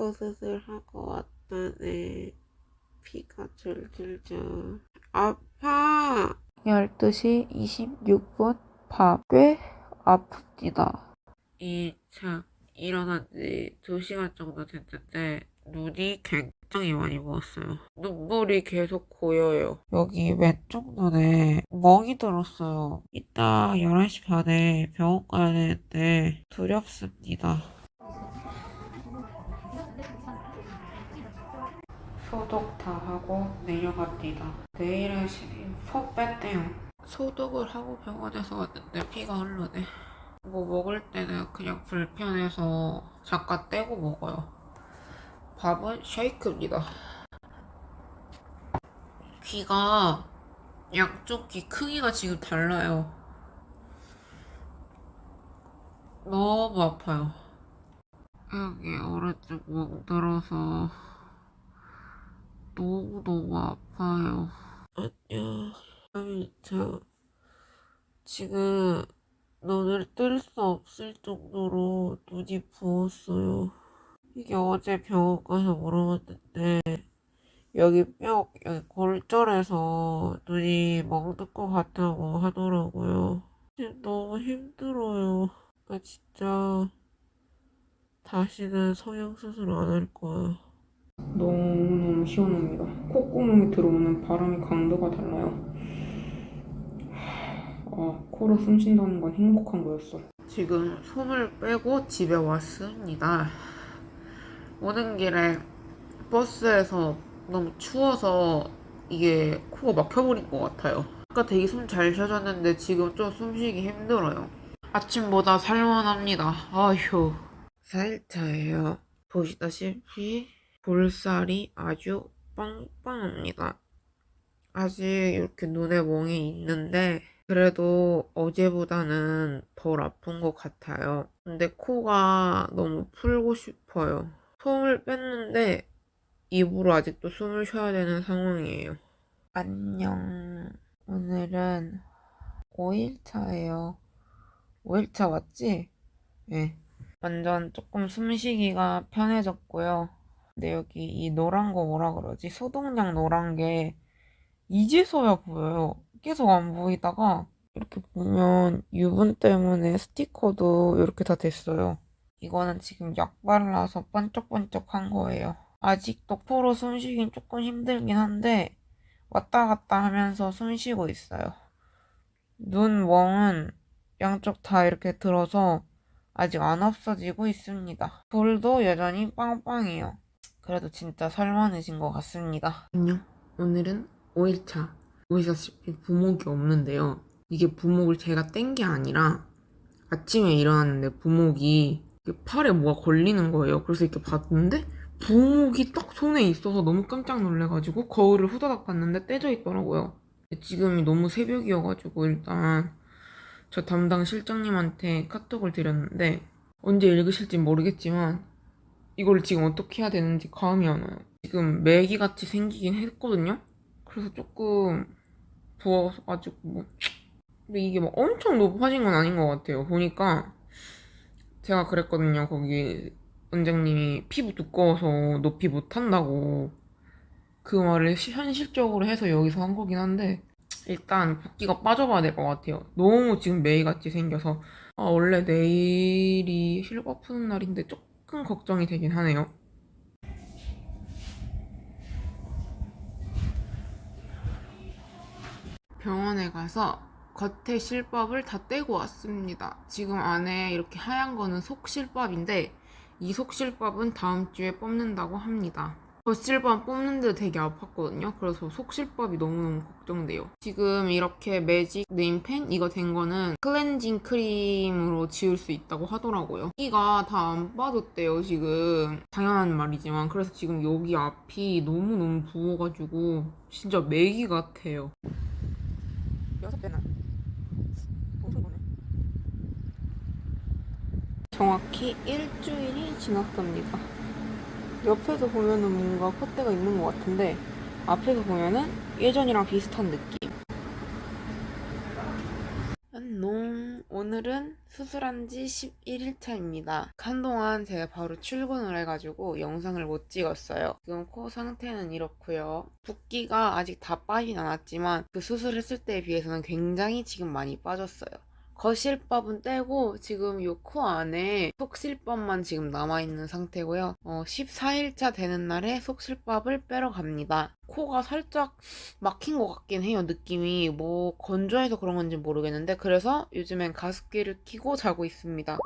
코 수술하고 왔더니 피가 줄줄줄 아파 12시 26분 밥. 꽤 아픕니다. 이참 일어난 지 2시간 정도 됐는데 눈이 굉장히 많이 부었어요. 눈물이 계속 고여요. 여기 왼쪽 눈에 멍이 들었어요. 이따 11시 반에 병원 가야 되는데 두렵습니다. 소독 다 하고 내려갑니다. 내일은 신임 속 뺐대요. 소독을 하고 병원에서 왔는데 피가 흐르네. 뭐 먹을 때는 그냥 불편해서 잠깐 떼고 먹어요. 밥은 쉐이크입니다. 귀가 양쪽 귀 크기가 지금 달라요. 너무 아파요. 여기 오른쪽 목 들어서 너무 너무 아파요. 안녕. 아니, 저 지금 눈을 뜰 수 없을 정도로 눈이 부었어요. 이게 어제 병원 가서 물어봤는데 여기 뼈, 여기 골절에서 눈이 멍들 것 같다고 하더라고요. 지금 너무 힘들어요. 아, 진짜 다시는 성형수술 안 할 거야. 너무너무 시원합니다. 콧구멍에 들어오는 바람의 강도가 달라요. 아, 코로 숨 쉰다는 건 행복한 거였어. 지금 숨을 빼고 집에 왔습니다. 오는 길에 버스에서 너무 추워서 이게 코가 막혀버린 것 같아요. 아까 되게 숨 잘 쉬어졌는데 지금 좀 숨쉬기 힘들어요. 아침보다 살만합니다. 아휴. 4일차예요. 보시다시피 볼살이 아주 빵빵합니다. 아직 이렇게 눈에 멍이 있는데 그래도 어제보다는 덜 아픈 것 같아요. 근데 코가 너무 풀고 싶어요. 숨을 뺐는데 입으로 아직도 숨을 쉬어야 되는 상황이에요. 안녕. 오늘은 5일차예요. 5일차 맞지? 네. 완전 조금 숨쉬기가 편해졌고요. 근데 여기 이 노란 거 뭐라 그러지? 소독약 노란 게 이제서야 보여요. 계속 안 보이다가 이렇게 보면 유분 때문에 스티커도 이렇게 다 됐어요. 이거는 지금 약 발라서 반짝반짝한 거예요. 아직도 코로 숨쉬긴 조금 힘들긴 한데 왔다 갔다 하면서 숨 쉬고 있어요. 눈 멍은 양쪽 다 이렇게 들어서 아직 안 없어지고 있습니다. 볼도 여전히 빵빵해요. 그래도 진짜 살만해진 것 같습니다. 안녕. 오늘은 5일차. 보시다시피 부목이 없는데요. 이게 부목을 제가 뗀 게 아니라 아침에 일어났는데 부목이 팔에 뭐가 걸리는 거예요. 그래서 이렇게 봤는데 부목이 딱 손에 있어서 너무 깜짝 놀래가지고 거울을 후다닥 봤는데 떼져 있더라고요. 지금이 너무 새벽이어가지고 일단 저 담당 실장님한테 카톡을 드렸는데 언제 읽으실지 모르겠지만 이걸 지금 어떻게 해야 되는지 감이 안 와요. 지금 매기 같이 생기긴 했거든요. 그래서 조금 부어가지고 뭐 근데 이게 뭐 엄청 높아진 건 아닌 것 같아요. 보니까 제가 그랬거든요. 거기 원장님이 피부 두꺼워서 높이 못한다고 그 말을 시- 현실적으로 해서 여기서 한 거긴 한데 일단 붓기가 빠져봐야 될 것 같아요. 너무 지금 매일같이 생겨서 아 원래 내일이 실밥 푸는 날인데 조금 걱정이 되긴 하네요. 병원에 가서 겉에 실밥을 다 떼고 왔습니다. 지금 안에 이렇게 하얀 거는 속실밥인데 이 속실밥은 다음 주에 뽑는다고 합니다. 겉실밥 뽑는데 되게 아팠거든요. 그래서 속실밥이 너무너무 걱정돼요. 지금 이렇게 매직 네임펜 이거 된 거는 클렌징 크림으로 지울 수 있다고 하더라고요. 여기가 다 안 빠졌대요, 지금. 당연한 말이지만. 그래서 지금 여기 앞이 너무너무 부어가지고 진짜 메기 같아요. 여섯 배나 엄청 거네. 정확히 일주일이 지났답니다. 옆에서 보면은 뭔가 콧대가 있는 것 같은데 앞에서 보면은 예전이랑 비슷한 느낌. 안녕. 오늘은 수술한 지 11일차입니다. 한동안 제가 바로 출근을 해가지고 영상을 못 찍었어요. 지금 코 상태는 이렇고요. 붓기가 아직 다 빠진 않았지만 그 수술했을 때에 비해서는 굉장히 지금 많이 빠졌어요. 거실밥은 떼고 지금 요 코 안에 속실밥만 지금 남아있는 상태고요. 어, 14일차 되는 날에 속실밥을 빼러 갑니다. 코가 살짝 막힌 것 같긴 해요, 느낌이. 뭐, 건조해서 그런 건지 모르겠는데, 그래서 요즘엔 가습기를 켜고 자고 있습니다.